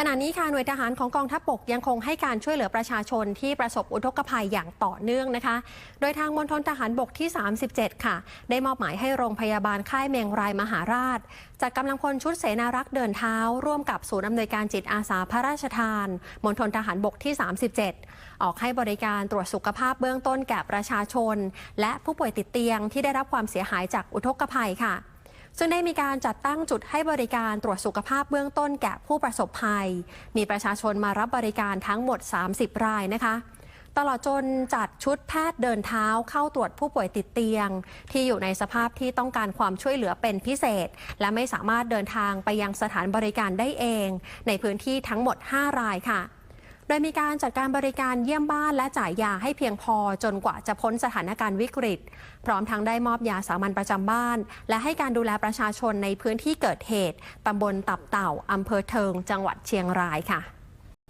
ขณะนี้ค่ะหน่วยทหารของกองทัพบกยังคงให้การช่วยเหลือประชาชนที่ประสบอุทกภัยอย่างต่อเนื่องนะคะ โดยทางมณฑลทหารบกที่ 37 ค่ะ ได้มอบหมายให้โรงพยาบาลค่ายเมงรายมหาราชจัดกำลังพลชุดเสนารักษ์เดินเท้า ร่วมกับศูนย์อำนวยการจิตอาสาพระราชทานมณฑลทหารบกที่ 37 ออกให้บริการตรวจสุขภาพเบื้องต้นแก่ประชาชน และผู้ป่วยติดเตียงที่ได้รับความเสียหายจากอุทกภัยค่ะ ซึ่งได้มีการจัดตั้งจุดให้บริการตรวจสุขภาพเบื้องต้นแก่ผู้ประสบภัย มีประชาชนมารับบริการทั้งหมด 30 รายนะคะตลอดจนจัดชุดแพทย์เดินเท้าเข้าตรวจผู้ป่วยติดเตียง ที่อยู่ในสภาพที่ต้องการความช่วยเหลือเป็นพิเศษ และไม่สามารถเดินทางไปยังสถานบริการได้เอง ในพื้นที่ทั้งหมด 5 รายค่ะ โดยมีการจัดการบริการเยี่ยมบ้านและจ่ายยาให้เพียงพอจนกว่าจะพ้นสถานการณ์วิกฤต พร้อมทั้งได้มอบยาสามัญประจำบ้าน และให้การดูแลประชาชนในพื้นที่เกิดเหตุตำบลตับเต่าอำเภอเทิง จังหวัดเชียงรายค่ะ